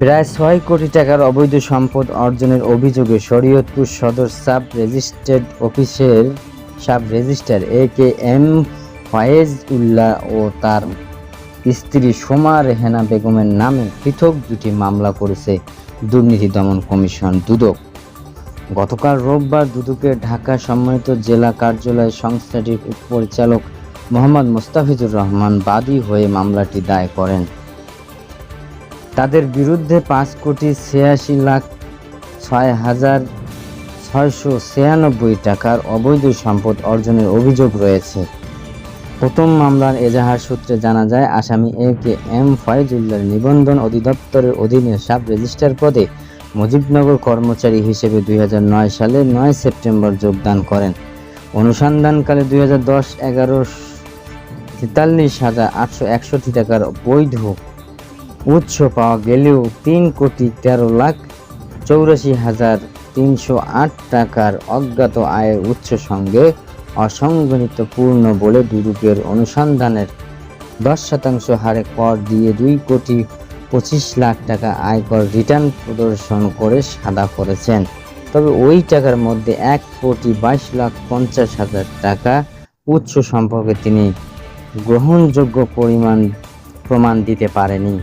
প্রায় ছয় কোটি টাকার অবৈধ সম্পদ অর্জনের অভিযোগে শরীয়তপুর সদর সাব রেজিস্ট্রেড অফিসের sub registrar A K M Foyez Ullah ও তার স্ত্রী সোমা রেহেনা বেগমের নামে পৃথক দুটি মামলা করেছে দুর্নীতি দমন কমিশন দুদক। গতকাল রোববার দুদকের ঢাকা সম্মানিত জেলা কার্যালয় সংস্থাটির পরিচালক মোহাম্মদ মোস্তাফিজুর রহমান বাদী হয়ে মামলাটি দায় করেন। তাদের বিরুদ্ধে পাঁচ কোটি ছিয়াশি লাখ ছয় হাজার ছয়শো ছিয়ানব্বই টাকার অবৈধ সম্পদ অর্জনের অভিযোগ রয়েছে। প্রথম মামলার এজাহার সূত্রে জানা যায়, আসামি এ কে এম ফয়েজুল্লাহর নিবন্ধন অধিদপ্তরের অধীনে সাব রেজিস্ট্রার পদে মুজিবনগর কর্মচারী হিসেবে দুই হাজার নয় সালে নয় সেপ্টেম্বর যোগদান করেন। অনুসন্ধানকালে দুই হাজার দশ এগারো তেতাল্লিশ হাজার আটশো একষট্টি টাকার বৈধ উৎস পাওয়া গেলেও তিন কোটি তেরো লাখ চৌরাশি হাজার তিনশো আট টাকার অজ্ঞাত আয়ের উৎস সঙ্গে অসংগঠিত পূর্ণ বলে দুদকের অনুসন্ধানের দশ শতাংশ হারে কর দিয়ে দুই কোটি পঁচিশ লাখ টাকা আয়কর রিটার্ন প্রদর্শন করে সাদা করেছেন। তবে ওই টাকার মধ্যে এক কোটি বাইশ লাখ পঞ্চাশ হাজার টাকা উৎস সম্পর্কে তিনি গ্রহণযোগ্য পরিমাণ প্রমাণ দিতে পারেনি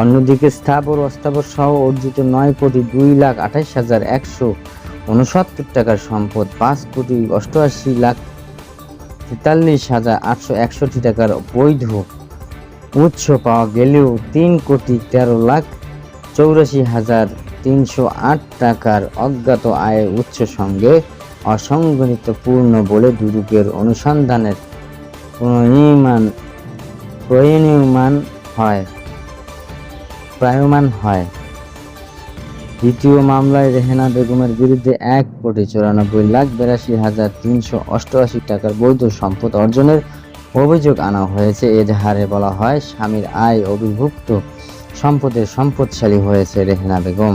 অন্যদিকে স্থাবর, অস্থাবর সহ অর্জিত নয় কোটি দুই লাখ আঠাশ হাজার একশো উনসত্তর টাকার সম্পদ, পাঁচ কোটি অষ্টআশি লাখ তেতাল্লিশ হাজার আটশো একষট্টি টাকার বৈধ উৎস পাওয়া গেলেও তিন কোটি তেরো লাখ চৌরাশি হাজার তিনশো আট টাকার অজ্ঞাত আয়ের উৎস সঙ্গে অসংগঠিত পূর্ণ বলে দুদকের অনুসন্ধানের প্রণীমান প্রণীয়মান হয়। প্রায়মান হয়। দ্বিতীয় মামলায় রেহেনা বেগমের বিরুদ্ধে এক কোটি চুরানব্বই লাখ বিরাশি হাজার তিনশো অষ্টআশি টাকার বৈধ সম্পদ অর্জনের অভিযোগ আনা হয়েছে। এজাহারে বলা হয়, স্বামীর আয় অভিভুক্ত সম্পদের সম্পদশালী হয়েছে রেহেনা বেগম।